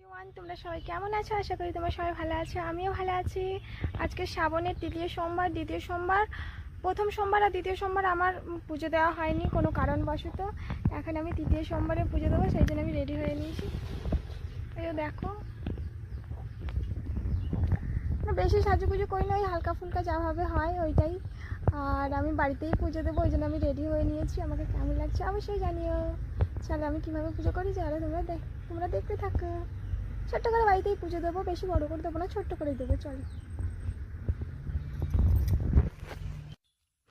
Everyone তোমরা সবাই কেমন আছো? আশা করি তোমরা সবাই ভালো আছো, আমিও ভালো আছি। আজকে শ্রাবণের তৃতীয় সোমবার, দ্বিতীয় সোমবার, প্রথম সোমবার আর দ্বিতীয় সোমবার আমার পুজো দেওয়া হয়নি কোনো কারণবশত। এখন আমি তৃতীয় সোমবারে পুজো দেবো, সেই জন্য আমি রেডি হয়ে নিয়েছি। এই দেখো। বেশি সাজুগুজু করি না, ওই হালকা ফুলকা যা যাভাবে হয়, ওইটাই। আর আমি বাড়িতেই পুজো দেবো, ওই জন্য আমি রেডি হয়ে নিয়েছি। আমাকে কেমন লাগছে অবশ্যই জানিও। চলো, আমি কীভাবে পুজো করি? চলো, তোমরা দেখ তোমরা দেখতে থাকো। ছোট্ট করে বাড়িতেই পুজো দেবো, বেশি বড় করে দেবো না, ছোট্ট করে দেবো, চলো।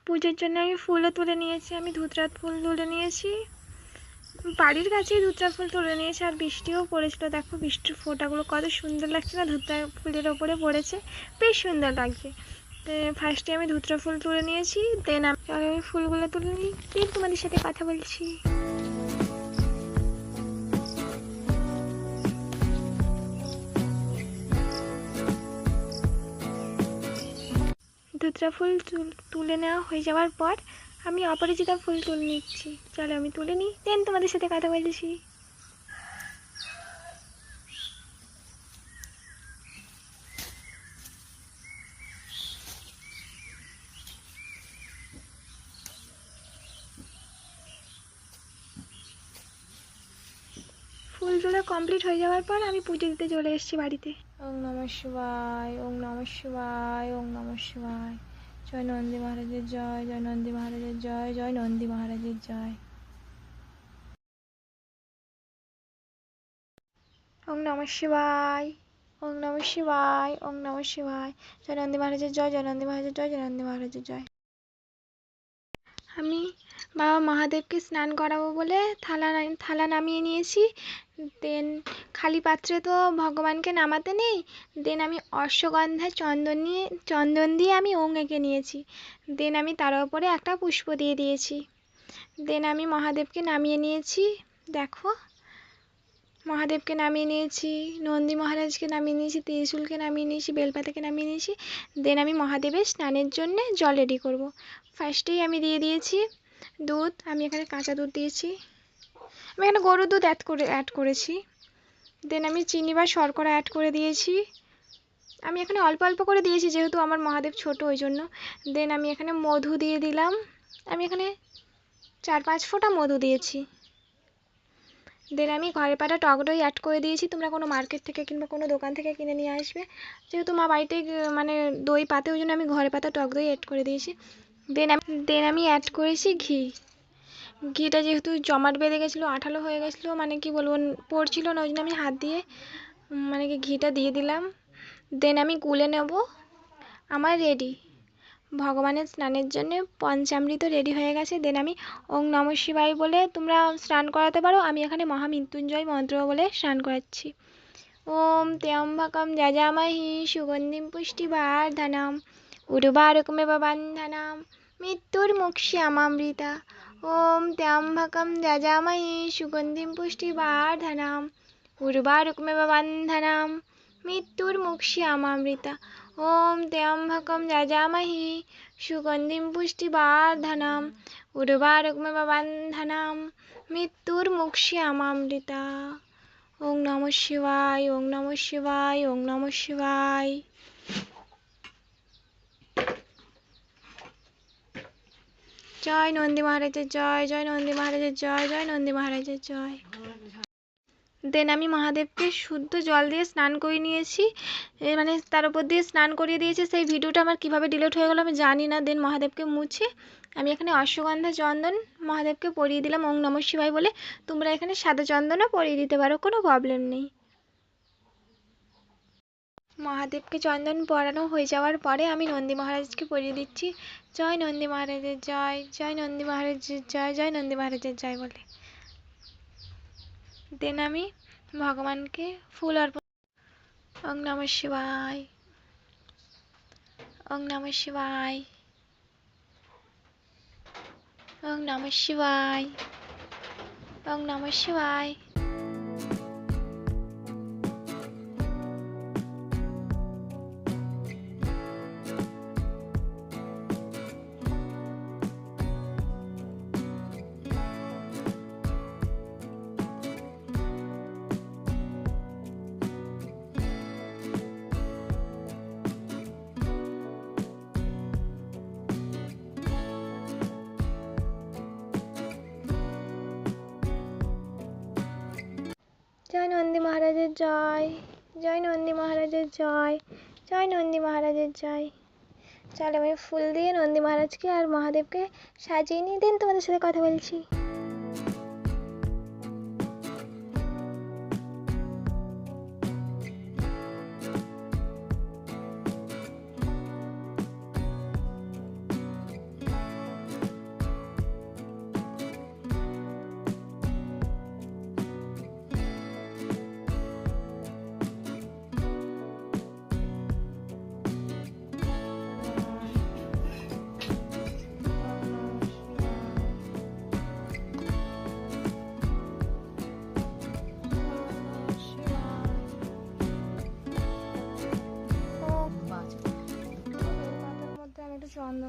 পুজোর জন্য আমি ফুলও তুলে নিয়েছি, আমি ধুতরাত ফুল তুলে নিয়েছি। বাড়ির কাছেই ধুতরা ফুল তুলে নিয়েছি, আর বৃষ্টিও পড়েছিল। দেখো বৃষ্টির ফোঁটাগুলো কত সুন্দর লাগছে না ধুতরা ফুলের ওপরে পড়েছে, বেশ সুন্দর লাগছে। ফার্স্টে আমি ধুতরা ফুল তুলে নিয়েছি দেন আমি ফুলগুলো তুলে নিই। তোমাদের সাথে কথা বলছি? ধুতরা ফুল তুল- নেওয়া হয়ে যাওয়ার পর আমি অপরাজিতা ফুল তুলে নিচ্ছি। চলো আমি তুলে নিই। দেন তোমাদের সাথে কথা বলছি। ফুল তোলা কমপ্লিট হয়ে যাওয়ার পর আমি পুজো দিতে চলে এসেছি বাড়িতে। ওং নম শিবায়, ওং নম শিবায়, ওং নম শিবায়। জয় নন্দী মহারাজের জয় জয় নন্দী মহারাজের জয় জয় নন্দী মহারাজের জয়। ওং নম শিবায়, ওং নম শিবায়, ওং নম শিবায়। জয় নন্দী মহারাজের জয় জয় নন্দী মহারাজের জয় জয় নন্দী মহারাজের জয়। আমি বাবা মহাদেবকে স্নান করাবো বলে থালা থালা নামিয়ে নিয়েছি। দেন খালি পাত্রে তো ভগবানকে নামাতে নেই। দেন আমি অশ্বগন্ধা চন্দন নিয়ে, চন্দন দিয়ে আমি ওং এঁকে নিয়েছি। দেন আমি তার ওপরে একটা পুষ্প দিয়ে দিয়েছি। দেন আমি মহাদেবকে নামিয়ে নিয়েছি। দেখো মহাদেবকে নামিয়ে নিয়েছি, নন্দী মহারাজকে নামিয়ে নিয়েছি, ত্রিশূলকে নামিয়ে নিয়েছি, বেলপাতাকে নামিয়ে নিয়েছি। দেন আমি মহাদেবের স্নানের জন্যে জল রেডি করব। ফার্স্টেই আমি দিয়ে দিয়েছি দুধ, আমি এখানে কাঁচা দুধ দিয়েছি। আমি এখানে গরুর দুধ অ্যাড করে অ্যাড করেছি। দেন আমি চিনি বা শর্করা অ্যাড করে দিয়েছি। আমি এখানে অল্প অল্প করে দিয়েছি যেহেতু আমার মহাদেব ছোট, ওই জন্য। দেন আমি এখানে মধু দিয়ে দিলাম। আমি এখানে চার পাঁচ ফোঁটা মধু দিয়েছি। দেন আমি ঘরে পাটা টক দই অ্যাড করে দিয়েছি। তোমরা কোনো মার্কেট থেকে কিংবা কোনো দোকান থেকে কিনে নিয়ে আসবে। যেহেতু মা বাড়িতে মানে দই পাতে, ওই জন্য আমি ঘরে পাতা টক দই অ্যাড করে দিয়েছি। দেন আমি দেন আমি অ্যাড করেছি ঘি। ঘিটা যেহেতু জমাট বেঁধে গেছিল, আঠালো হয়ে গেছিল মানে কি বলব পড়ছিল না, ওই জন্য আমি হাত দিয়ে মানে কি ঘিটা দিয়ে দিলাম। দেন আমি গুলে নেব। আমার রেডি ভগবানের স্নানের জন্য পঞ্চামৃত রেডি হয়ে গেছে। দেন আমি ওং নম শিবায় বলে তোমরা স্নান করাতে পারো। আমি এখানে মহামৃত্যুঞ্জয় মন্ত্র বলে স্নান করাচ্ছি। ওম ত্র্যম্বকম যজামহি সুগন্ধিম পুষ্টিবর্ধনম উর্বারকমেব বন্ধনম মৃত্যুর্মুক্ষ্যামামৃতা। ওম ত্র্যম্বকম যজামহি সুগন্ধিম পুষ্টিবর্ধনম উর্বারকমেব বন্ধনম মৃত্যুর্মুক্ষ্যামামৃতা। ওম ত্র্যম্বকম যজামহি সুগন্ধিম পুষ্টিবর্ধনম উর্বারকমেব বন্ধনম মৃত্যুর্মুক্ষ্যামামৃতা ওং নম শিবায় ওং নম শিবায় ওং নম শিবায় জয় নন্দী মহারাজের জয় জয় নন্দী মহারাজের জয় জয় নন্দী মহারাজের জয় দেন আমি মহাদেবকে শুদ্ধ জল দিয়ে স্নান করিয়ে নিয়েছি। মানে তার উপর দিয়ে স্নান করিয়ে দিয়েছে। সেই ভিডিওটা আমার কীভাবে ডিলিট হয়ে গেলো আমি জানি না। দেন মহাদেবকে মুছে আমি এখানে অশ্বগন্ধা চন্দন মহাদেবকে পরিয়ে দিলাম ওং নম শিবায় বলে। তোমরা এখানে সাদা চন্দনও পরিয়ে দিতে পারো, কোনো প্রবলেম নেই। মহাদেবকে চন্দন পরানো হয়ে যাওয়ার পরে আমি নন্দী মহারাজকে পরিয়ে দিচ্ছি। জয় নন্দী মহারাজের জয় জয় নন্দী মহারাজের জয় জয় নন্দী মহারাজের জয় বলে। দেন আমি ভগবানকে ফুল অর্পণ ওং নম শিবায়। ওং নম শিবায়। ওং নম শিবায়। ওং নম শিবায়। নন্দী মহারাজের জয় জয় নন্দী মহারাজের জয় জয় নন্দী মহারাজের জয়। চলো আমি ফুল দিয়ে নন্দী মহারাজকে আর মহাদেবকে সাজিয়ে নিয়ে দিন তোমাদের সাথে কথা বলছি।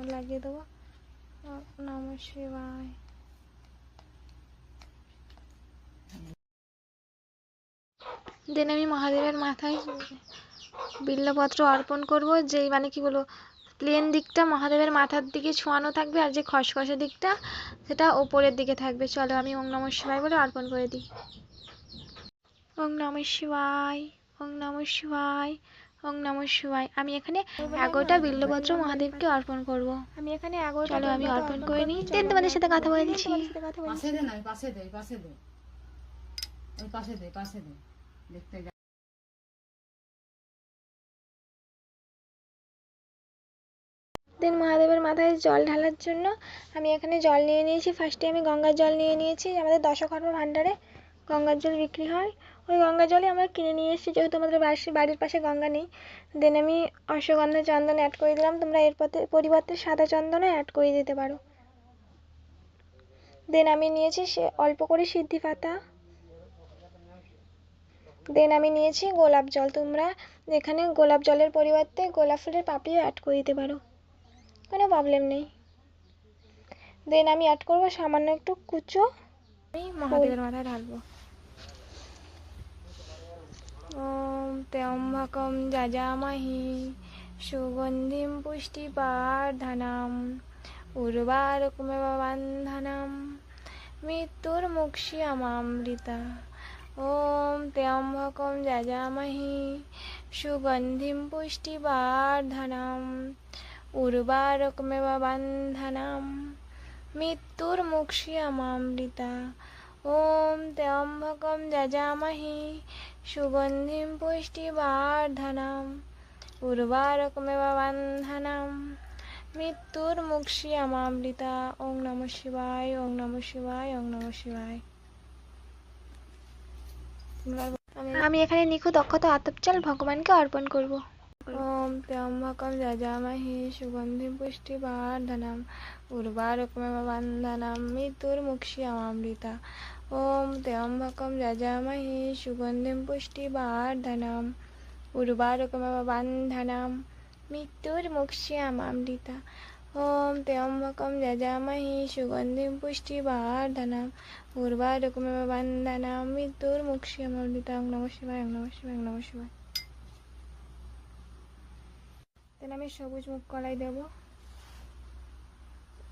লাগিয়ে দেবো। নম শিবায়। দেন আমি মহাদেবের মাথায় বিল্লপত্র অর্পণ করব। যেই মানে কি বলব প্লেন দিকটা মহাদেবের মাথার দিকে ছোঁয়ানো থাকবে আর যে খসখসে দিকটা, সেটা ওপরের দিকে থাকবে। চলো আমি ওং নম শিবায় বলে অর্পণ করে দিই। ওং নম শিবায় ওং নম শিবায়। ওং নম শিবায়। আমি এখানে এগারোটা বিল্লপত্র মহাদেবকে অর্পণ করব। আমি এখানে এগারোটা চলো আমি অর্পণ করে নিই দেন তোমাদের সাথে কথা বলছি পাশে দে না পাশে দে পাশে দে। ওই পাশে দে পাশে দে। দেখতে দেন মহাদেবের মাথায় জল ঢালার জন্য আমি এখানে জল নিয়ে নিয়েছি। ফার্স্টে আমি গঙ্গার জল নিয়ে নিয়েছি। আমাদের দশকর্ম ভাণ্ডারে গঙ্গার জল বিক্রি হয়। ওই গঙ্গার জলই আমরা কিনে নিয়ে এসেছি, যেহেতু আমাদের বাসি- বাড়ির পাশে গঙ্গা নেই। দেন আমি অশ্বগন্ধা চন্দন অ্যাড করে দিলাম, তোমরা এর পরিবর্তে সাদা চন্দনও অ্যাড করে দিতে পারো। দেন আমি নিয়েছি সে, অল্প করে সিদ্ধি পাতা। দেন আমি নিয়েছি গোলাপ জল, তোমরা এখানে গোলাপ জলের পরিবর্তে গোলাপ ফুলের পাপড়িও অ্যাড করে দিতে পারো। কোনো প্রবলেম নেই। দেন আমি অ্যাড করব সামান্য একটু কুচো। আমি মহাদেবের মাথায় ঢালবো। ওম ত্র্যম্বকম যজামহি সুগন্ধিম পুষ্টিবর্ধনম উর্বারকমেব বন্ধনম মৃত্যুর্মুক্ষ্যমামৃতা ওম ত্র্যম্বকম যজামহি সুগন্ধিম পুষ্টিবর্ধনম উর্বারকমেব বন্ধনম মৃত্যুর্মুক্ষ্যমামৃতা ওম ত্র্যম্বকম যজামহি সুগন্ধিম পুষ্টিবর্ধনম উর্বারকমেব বন্ধনম মৃত্যুর্মুক্ষ্যমামৃতা ওং নমঃ শিবায়, ওং নমঃ শিবায়, ওং নমঃ শিবায়। আমি এখানে নিখুঁত অক্ষত আতপ চাল ভগবানকে অর্পণ করব। ওম ত্র্যম্বকম যজামহি সুগন্ধিম পুষ্টিবর্ধনম উর্বারকমেব বন্ধনম মৃত্যুর্মুক্ষ্যমামৃতা ওম ত্র্যম্বকম যজামহি সুগন্ধিম পুষ্টিবর্ধনম উর্বারকমেব বন্ধনম মৃত্যুর্মুক্ষ্যমামৃতা ওম ত্র্যম্বকম যজামহি সুগন্ধিম পুষ্টিবর্ধনম উর্বারকমেব বন্ধনম মৃত্যুর্মুক্ষ্যমামৃতা ওং নমঃ শিবায় ওং নমঃ শিবায় দেন আমি সবুজ মুখ কলাই দেব।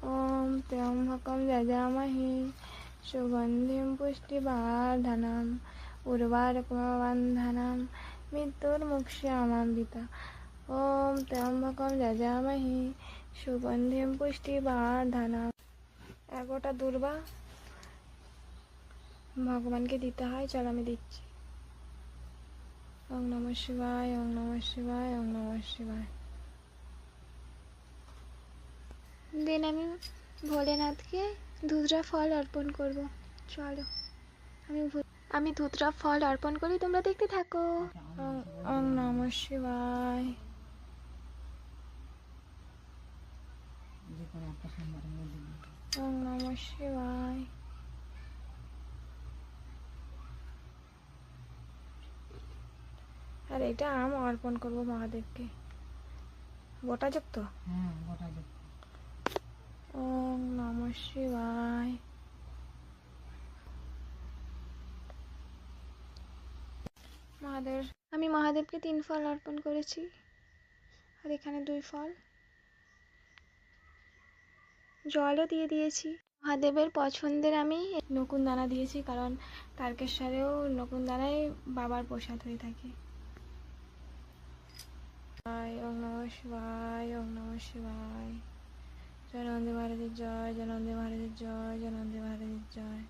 ওম ত্র্যম্বকম যজামহি। সুগন্ধিম পুষ্টিবর্ধনম। উর্বারকমবন্ধনম। মৃত্যুর্মুক্ষ্যমামৃতা ওম ত্র্যম্বকম যজামহি। সুগন্ধিম পুষ্টিবর্ধনম। এগারোটা দুর্বা। ভগবানকে দিতে হয়, চল আমি দিচ্ছি। ওং নমঃ শিবায় ওং নমঃ শিবায় ওং নমঃ শিবায়। দেন আমি ভোলেনাথকে ধুতরা ফল অর্পণ করব। চলো আমি আমি ধুতরা ফল অর্পণ করি তোমরা দেখতে থাকো। ওং- ওং নমঃ শিবায়। ওং নমঃ শিবায়। আর এটা আম অর্পণ করব মহাদেবকে। গোটা হ্যাঁ গোটা ওং নমঃ শিবায়। মহাদেব, আমি মহাদেবকে তিন ফল অর্পণ করেছি। আর এখানে দুই ফল। জলও দিয়ে দিয়েছি। মহাদেবের পছন্দের আমি নকুন দানা দিয়েছি, কারণ তারকেশ্বরেও নকুন দানাই বাবার প্রসাদ হয়ে থাকে। ওম নম শিবায়, ওম নম শিবায়। জয় নন্দী মহারাজের জয় জয় নন্দী মহারাজের জয় জয় নন্দী মহারাজের জয়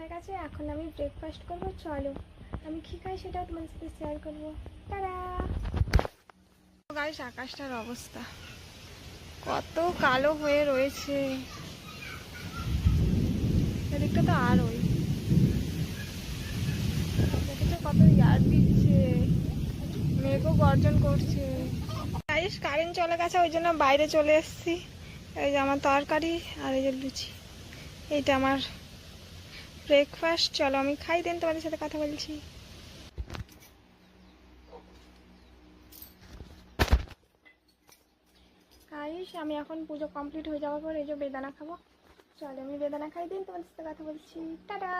হয়ে গেছে, এখন আমি ব্রেকফাস্ট করব, চলো। আমি কী খাই সেটাও তোমাদের সাথে শেয়ার করব। তারা গাইস আকাশটার অবস্থা। কত কালো হয়ে রয়েছে। এদিকটা তো আর ওই কত ইয়ার দিচ্ছে। মেঘও গর্জন করছে। গাইস কারেন্ট চলে গেছে, ওই জন্য বাইরে চলে এসেছি। এই যে আমার তরকারি আর এই যে লুচি। এইটা আমার ব্রেকফাস্ট চলো আমি খাই দেন তোমাদের সাথে কথা বলছি। খাইস আমি এখন পুজো কমপ্লিট হয়ে যাওয়ার পর এই যে বেদানা খাব। চলো আমি বেদানা খাই দিন তোমাদের সাথে কথা বলছি। টাটা!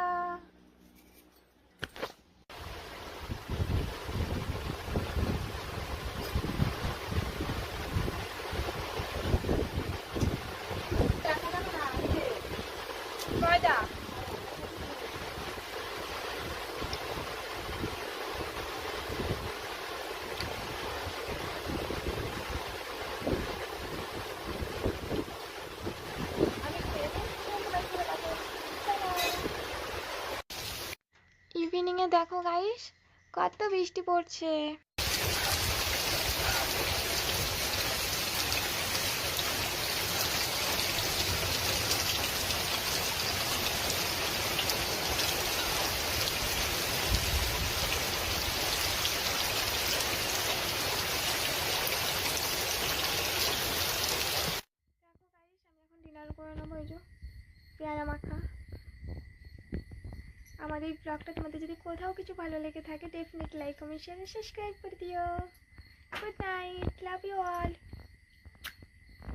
দেখো গাইস কত বৃষ্টি পড়ছে দেখো গাইস আমি এখন ডিনার করে নেব এই যে পেয়ারা মাখা আমার এই ব্লগটা তোমাদের যদি কোথাও কিছু ভালো লেগে থাকে definite like comment share subscribe করে দিও। Good night love you all